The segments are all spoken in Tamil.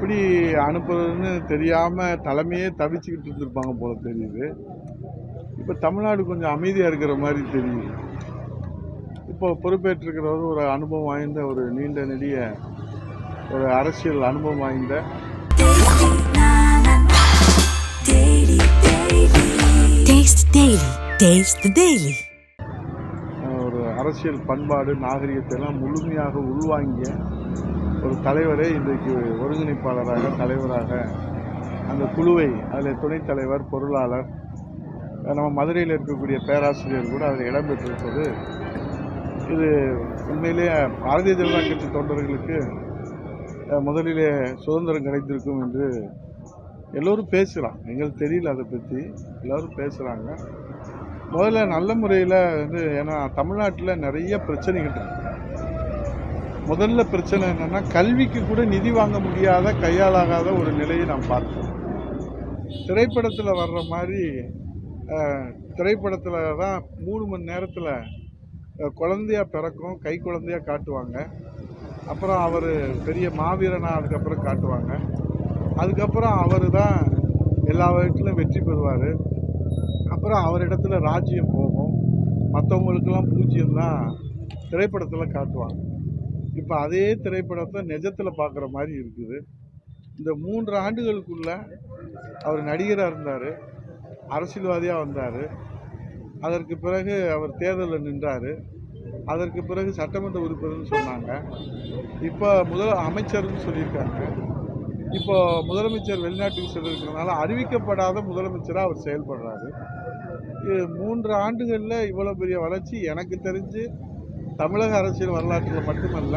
எப்படி அனுப்புறதுன்னு தெரியாமல் தலைமையே தவிச்சுக்கிட்டு இருந்திருப்பாங்க போல தெரியுது. இப்போ தமிழ்நாடு கொஞ்சம் அமைதியாக இருக்கிற மாதிரி தெரியுது. இப்போ பொறுப்பேற்றிருக்கிறவர் ஒரு அனுபவம் வாய்ந்த ஒரு நீண்ட நெடிய ஒரு அரசியல் அனுபவம் வாய்ந்த ஒரு அரசியல் பண்பாடு நாகரிகத்தை எல்லாம் முழுமையாக உள்வாங்கிய ஒரு தலைவரை இன்றைக்கு ஒருங்கிணைப்பாளராக தலைவராக அந்த குழுவை அதில் துணைத் தலைவர் பொருளாளர் நம்ம மதுரையில் இருக்கக்கூடிய பேராசிரியர் கூட அதில் இடம்பெற்றிருப்பது இது உண்மையிலேயே பாரதிய ஜனதா கட்சி தொண்டர்களுக்கு முதலிலே சுதந்திரம் கிடைத்திருக்கும் என்று எல்லோரும் பேசுகிறாங்க. எங்களுக்கு தெரியல அதை பற்றி. எல்லோரும் பேசுகிறாங்க. முதல்ல நல்ல முறையில் வந்து ஏன்னா தமிழ்நாட்டில் நிறைய பிரச்சனைகள் இருக்குது முதல்ல பிரச்சனை என்னன்னா கல்விக்கு கூட நிதி வாங்க முடியாத கையாளாகாத ஒரு நிலையை நாம் பார்த்தோம் திரைப்படத்தில் வர்ற மாதிரி திரைப்படத்தில் தான் மூணு மணி நேரத்தில் குழந்தையா பிறக்கும் கை குழந்தையாக காட்டுவாங்க. அப்புறம் அவர் பெரிய மாவீரனாக அதுக்கப்புறம் காட்டுவாங்க. அதுக்கப்புறம் அவர் தான் எல்லா வகையிலும் வெற்றி பெறுவார். அப்புறம் அவரிடத்துல ராஜ்யம் போகும். மற்றவங்களுக்கெல்லாம் பூஜ்ஜியம் தான் திரைப்படத்தில் காட்டுவாங்க. இப்போ அதே திரைப்படத்தை நிஜத்தில் பார்க்குற மாதிரி இருக்குது. இந்த மூன்று ஆண்டுகளுக்குள்ள அவர் நடிகராக இருந்தார் அரசியல்வாதியாக வந்தார் அதற்கு பிறகு அவர் தேர்தலில் நின்றார் அதற்கு பிறகு சட்டமன்ற உறுப்பினர்னு சொன்னாங்க. இப்போ முதல் அமைச்சர்னு சொல்லியிருக்காங்க. இப்போ முதலமைச்சர் வெளிநாட்டுக்கு சென்றிருக்கிறதுனால அறிவிக்கப்படாத முதலமைச்சராக அவர் செயல்படுறாரு. மூன்று ஆண்டுகளில் இவ்வளோ பெரிய வளர்ச்சி எனக்கு தெரிஞ்சு தமிழக அரசியல் வரலாற்றில் மட்டுமல்ல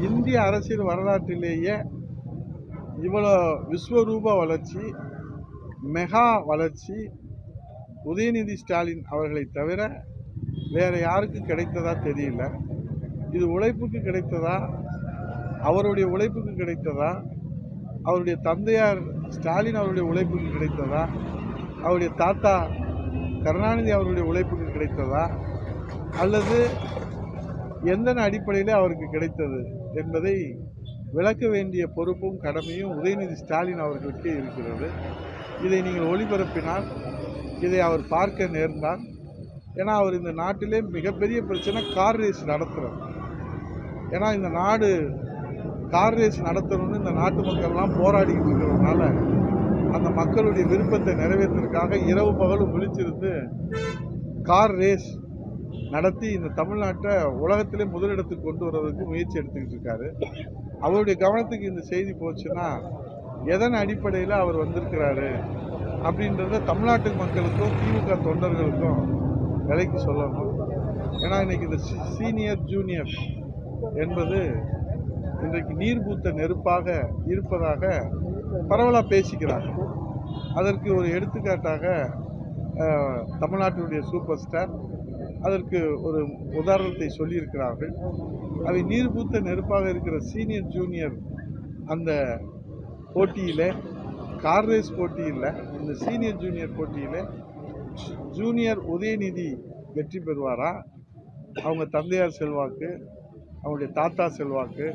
இந்திய அரசியல் வரலாற்றிலேயே இவ்வளோ விஸ்வரூப வளர்ச்சி மெகா வளர்ச்சி உதயநிதி ஸ்டாலின் அவர்களை தவிர வேறு யாருக்கும் கிடைத்ததா தெரியல. இது உழைப்புக்கு கிடைத்ததா? அவருடைய உழைப்புக்கு கிடைத்ததா? அவருடைய தந்தையார் ஸ்டாலின் அவருடைய உழைப்புக்கு கிடைத்ததா? அவருடைய தாத்தா கருணாநிதி அவருடைய உழைப்புக்கு கிடைத்ததா? அல்லது எந்த அடிப்படையில் அவருக்கு கிடைத்தது என்பதை விளக்க வேண்டிய பொறுப்பும் கடமையும் உதயநிதி ஸ்டாலின் அவர்களுக்கே இருக்கிறது. இதை நீங்கள் ஒளிபரப்பினால் இதை அவர் பார்க்க நேர்ந்தால் ஏன்னா அவர் இந்த நாட்டிலே மிகப்பெரிய பிரச்சனை கார் ரேஸ் நடத்துகிறார் ஏன்னா இந்த நாடு கார் ரேஸ் நடத்தணும்னு இந்த நாட்டு மக்கள்லாம் போராடிக்கிட்டு இருக்கிறதுனால அந்த மக்களுடைய விருப்பத்தை நிறைவேற்றுறதுக்காக இரவு பகலும் விழிச்சிருந்து கார் ரேஸ் நடத்தி இந்த தமிழ்நாட்டை உலகத்திலே முதலிடத்துக்கு கொண்டு வர்றதுக்கு முயற்சி எடுத்துக்கிட்டு இருக்காரு. அவருடைய கவனத்துக்கு இந்த செய்தி போச்சுன்னா எதன் அடிப்படையில் அவர் வந்திருக்கிறாரு அப்படின்றத தமிழ்நாட்டு மக்களுக்கும் திமுக தொண்டர்களுக்கும் விலைக்கு சொல்லணும். ஏன்னா இன்னைக்கு இந்த சீனியர் ஜூனியர் என்பது இன்றைக்கு நீர் பூத்த நெருப்பாக இருப்பதாக பரவலாக பேசிக்கிறாங்க. அதற்கு ஒரு எடுத்துக்காட்டாக தமிழ்நாட்டினுடைய சூப்பர் ஸ்டார். அதற்கு ஒரு உதாரணத்தை சொல்லியிருக்கிறார்கள். அவை நீர் பூத்த நெருப்பாக இருக்கிற சீனியர் ஜூனியர் அந்த போட்டியில் கார் ரேஸ் போட்டியில் இந்த சீனியர் ஜூனியர் போட்டியில் ஜூனியர் உதயநிதி வெற்றி பெறுவாரா? அவங்க தந்தையார் செல்வாக்கு அவங்களுடைய தாத்தா செல்வாக்கு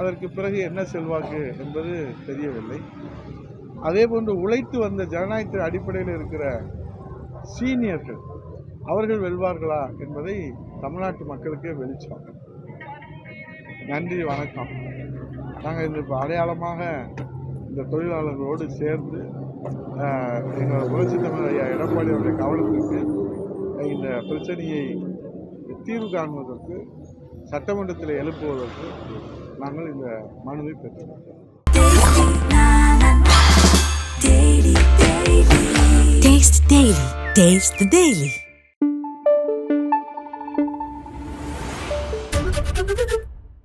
அதற்கு பிறகு என்ன செல்வாக்கு என்பது தெரியவில்லை. அதே போன்று உழைத்து வந்த ஜனநாயகத்தின் அடிப்படையில் இருக்கிற சீனியர்கள் அவர்கள் வெல்வார்களா என்பதை தமிழ்நாட்டு மக்களுக்கே வெளிச்சம். நன்றி வணக்கம். நாங்கள் இந்த இப்போ அடையாளமாக இந்த தொழிலாளர்களோடு சேர்ந்து எங்கள் புரட்சி தமிழ் ஐயா எடப்பாடி அவருடைய கவனத்திற்கு இந்த பிரச்சனையை தீர்வு காண்பதற்கு சட்டமன்றத்தில் எழுப்புவதற்கு நாங்கள் இந்த மனுவை பெற்றோம் Taste Daily. Taste the Daily.